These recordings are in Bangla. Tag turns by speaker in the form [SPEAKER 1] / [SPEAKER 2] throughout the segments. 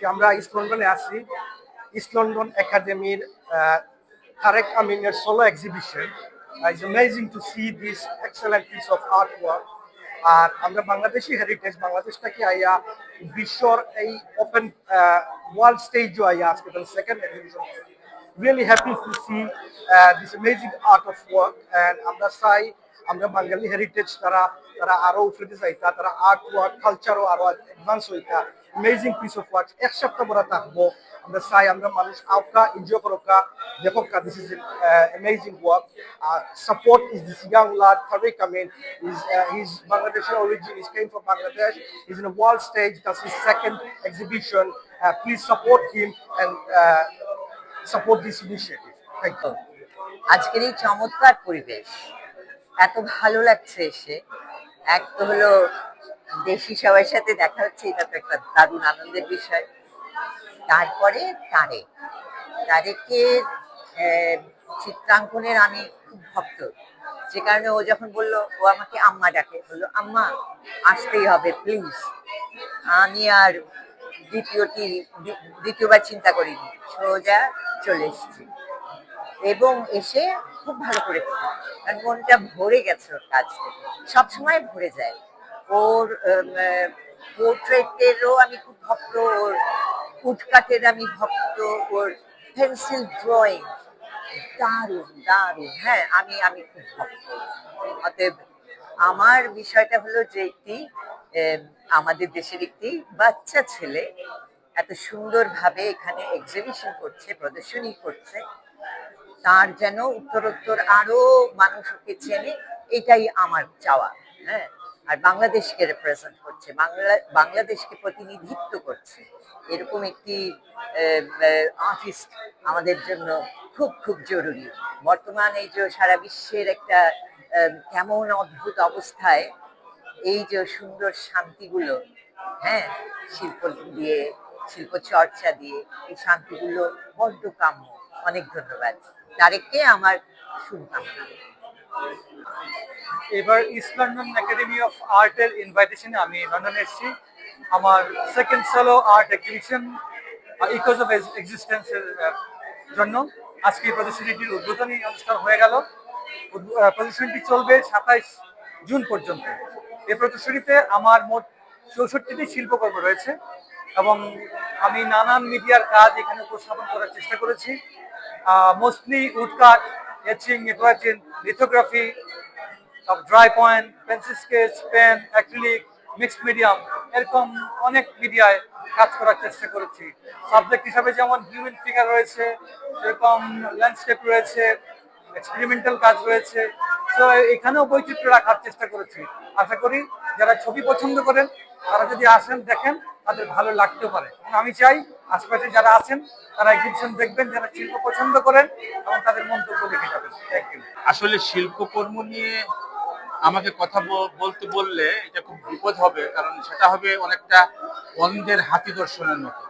[SPEAKER 1] আজকে আমরা ইস্ট লন্ডনে আছি। ইস্ট লন্ডন একাডেমির তারেক আমিনের solo exhibition it's amazing to see this excellent piece of art work আর আমরা বাংলাদেশি হেরিটেজ বাংলাদেশটাকে আইয়া বিশ্বর এই ওপেন ওয়ার্ল্ড স্টেজও আইয়া আজকে second exhibition happy to see uh, this amazing art of work and আমরা চাই আমরা বাঙালি হেরিটেজ তারা তারা আরও উপরে যাইতা তারা আর্ট ওয়ার্ক কালচারও আরও অ্যাডভান্স হইতা। অ্যামেজিং পিস অফ ওয়ার্ক এক সপ্তাহ পরে থাকব আমরা চাই আমরা মানুষ আউকা এনজয় করোকা দেখোকা this is amazing work support is this young lad Tariq Amin is uh, he's Bangladeshi origin he's came from Bangladesh he's in a world stage that's his second exhibition uh, please support him and uh, support this initiative. Thank you.
[SPEAKER 2] আজকের এই চমৎকার পরিবেশ এত ভালো লাগছে এসে এক তো হলো দেশি সবার সাথে দেখা হচ্ছে, এটা তো একটা দারুণ আনন্দের বিষয়। তারপরে তারেক। তারেকে চিত্রাঙ্কনের আমি খুব ভক্ত। যে কারণে ও যখন বলল, ও আমাকে আম্মা ডাকে, বলল, আম্মা, আসতেই হবে প্লিজ আমি আর দ্বিতীয়টি দ্বিতীয়বার চিন্তা করিনি। সোজা চলে এসেছি। এবং এসে খুব ভালো করেছে কারণ মনটা ভরে গেছে ওর কাজ থেকে। সবসময় ভরে যায়। ওর পোর্ট্রেটেরও আমি খুব ভক্ত, ওর উটকাটের আমি ভক্ত, ওর পেন্সিল ড্রয়িং। দারুণ দারুণ। হ্যাঁ আমি আমি খুব ভক্ত। অতএব আমার বিষয়টা হলো যে একটি আমাদের দেশের একটি বাচ্চা ছেলে এত সুন্দরভাবে এখানে এক্সিবিশন করছে, প্রদর্শনী করছে। তার যেন উত্তরোত্তর আরও মানুষকে চেনে, এটাই আমার চাওয়া। হ্যাঁ। আর বাংলাদেশকে রিপ্রেজেন্ট করছে, বাংলা, বাংলাদেশকে প্রতিনিধিত্ব করছে। এরকম একটি আর্টিস্ট আমাদের জন্য খুব খুব জরুরি। বর্তমান যে সারা বিশ্বের একটা কেমন অদ্ভুত অবস্থায় এই যে সুন্দর শান্তিগুলো হ্যাঁ শিল্প দিয়ে, শিল্প চর্চা দিয়ে এই শান্তিগুলো বড্ড কাম্য। অনেক ধন্যবাদ। তারেককে আমার শুভকামনা।
[SPEAKER 3] এবার ইস্ট লন্ডন একাডেমি অফ আর্টের ইনভাইটেশনে আমি লন্ডনে এসেছি। আমার second solo art exhibition echoes of এক্সিস্টেন্সের জন্য। আজকে এই প্রদর্শনীটির উদ্বোধনী অনুষ্ঠান হয়ে গেল। প্রদর্শনীটি চলবে সাতাইশ জুন পর্যন্ত। এই প্রদর্শনীতে আমার মোট চৌষট্টিটি শিল্পকর্ম রয়েছে এবং আমি নানান মিডিয়ার কাজ এখানে উপস্থাপন করার চেষ্টা করেছি। Mostly woodcut etching এটোয়াচিং lithography dry point pencil sketch pen acrylic mixed medium এরকম অনেক মিডিয়ায় কাজ করার চেষ্টা করেছি। সাবজেক্ট হিসাবে যেমন হিউম্যান ফিগার রয়েছে, এরকম ল্যান্ডস্কেপ রয়েছে এক্সপেরিমেন্টাল কাজ রয়েছে। তো এখানেও বৈচিত্র্য রাখার চেষ্টা করেছি। আশা করি যারা ছবি পছন্দ করেন, তারা যদি আসেন, দেখেন, তাদের ভালো লাগতে পারে। আমি চাই আশপাশে যারা আছেন, তারা এক্সিবিশন দেখবেন, যারা শিল্প পছন্দ করেন, এবং তাদের মন্তব্য লিখে যাবেন।
[SPEAKER 4] আসলে শিল্পকর্ম নিয়ে আমাকে কথা বল- বলতে বললে এটা খুব বিপদ হবে, কারণ সেটা হবে অনেকটা অন্ধের হাতি দর্শনের মতো।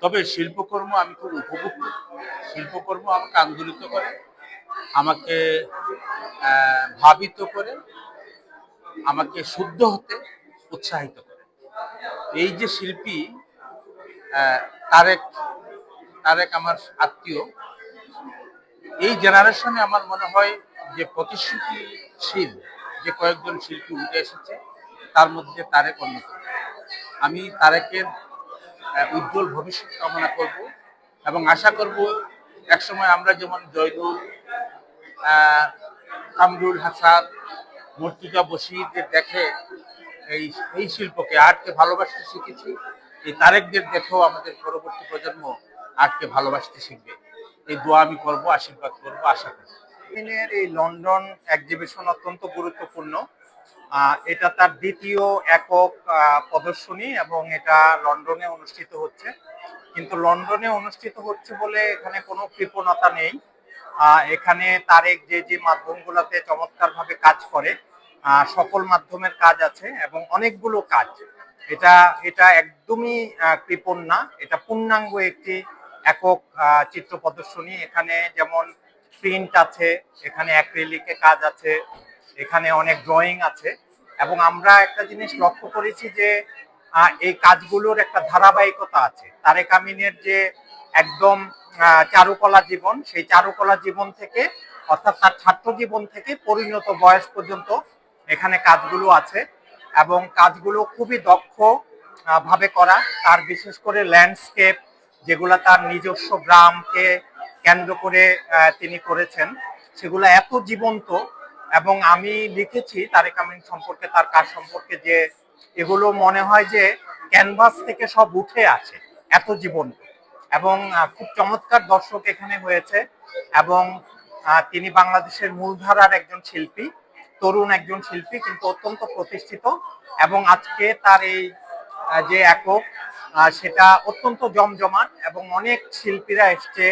[SPEAKER 4] তবে শিল্পকর্ম আমি খুব উপভোগ করি শিল্পকর্ম আমাকে আন্দোলিত করে, আমাকে ভাবিত করে, আমাকে শুদ্ধ হতে উৎসাহিত করে। এই যে শিল্পী তারেক তারেক আমার আত্মীয়, এই জেনারেশনে আমার মনে হয় যে প্রতিশ্রুতিশীল। যে কয়েকজন শিল্পী উঠে এসেছে, তার মধ্যে তারেক অন্যতম। আমি তারেকের উজ্জ্বল ভবিষ্যৎ কামনা করব এবং আশা করব একসময় আমরা যেমন জয়নুল কামরুল হাসান মর্তুজা বসিরদের দেখে এই এই শিল্পকে আর্টকে ভালোবাসতে শিখেছি। এই তারেকদের দেখেও আমাদের পরবর্তী প্রজন্ম আর্টকে ভালোবাসতে শিখবে। এই দোয়া আমি করব, আশীর্বাদ করব, আশা করব।
[SPEAKER 1] দিনের এই লন্ডন এক্সিবিশন অত্যন্ত গুরুত্বপূর্ণ। এটা তার দ্বিতীয় একক প্রদর্শনী এবং এটা লন্ডনে অনুষ্ঠিত হচ্ছে। কিন্তু লন্ডনে অনুষ্ঠিত হচ্ছে বলে এখানে কোনো কৃপণতা নেই। এখানে তারেক যে যে মাধ্যমগুলোতে চমৎকারভাবে কাজ করে সকল মাধ্যমের কাজ আছে এবং অনেকগুলো কাজ। এটা এটা একদমই কৃপণ না, এটা পূর্ণাঙ্গ একটি একক চিত্র প্রদর্শনী। এখানে যেমন প্রিন্ট আছে, এখানে অ্যাক্রিলিকে কাজ আছে, এখানে অনেক ড্রয়িং আছে। এবং আমরা একটা জিনিস লক্ষ্য করেছি যে
[SPEAKER 5] এই কাজগুলোর একটা ধারাবাহিকতা আছে। তারেক আমিনের যে একদম চারুকলা জীবন, সেই চারুকলা জীবন থেকে, অর্থাৎ তার ছাত্র জীবন থেকে পরিণত বয়স পর্যন্ত এখানে কাজগুলো আছে। এবং কাজগুলো খুবই দক্ষ ভাবে করা। তার বিশেষ করে ল্যান্ডস্কেপ যেগুলো তার নিজস্ব গ্রামকে কেন্দ্র করে তিনি করেছেন, সেগুলো এত জীবন্ত, এবং আমি লিখেছি তারেক আমিন সম্পর্কে, তার কাজ সম্পর্কে, যে এগুলো মনে হয় যে ক্যানভাস থেকে সব উঠে আছে এত জীবন্ত। এবং খুব চমৎকার দর্শক এখানে হয়েছে, এবং তিনি বাংলাদেশের মূলধারার একজন শিল্পী, তরুণ একজন শিল্পী, কিন্তু অত্যন্ত প্রতিষ্ঠিত, এবং আজকে তার এই যে একক সেটা অত্যন্ত জমজমাট, এবং অনেক শিল্পীরা এসছে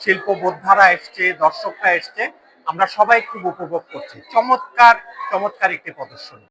[SPEAKER 5] শিল্পবোদ্ধারা এসছে দর্শকরা এসছে আমরা সবাই খুব উপভোগ করছি। চমৎকার চমৎকার একটি প্রদর্শনী।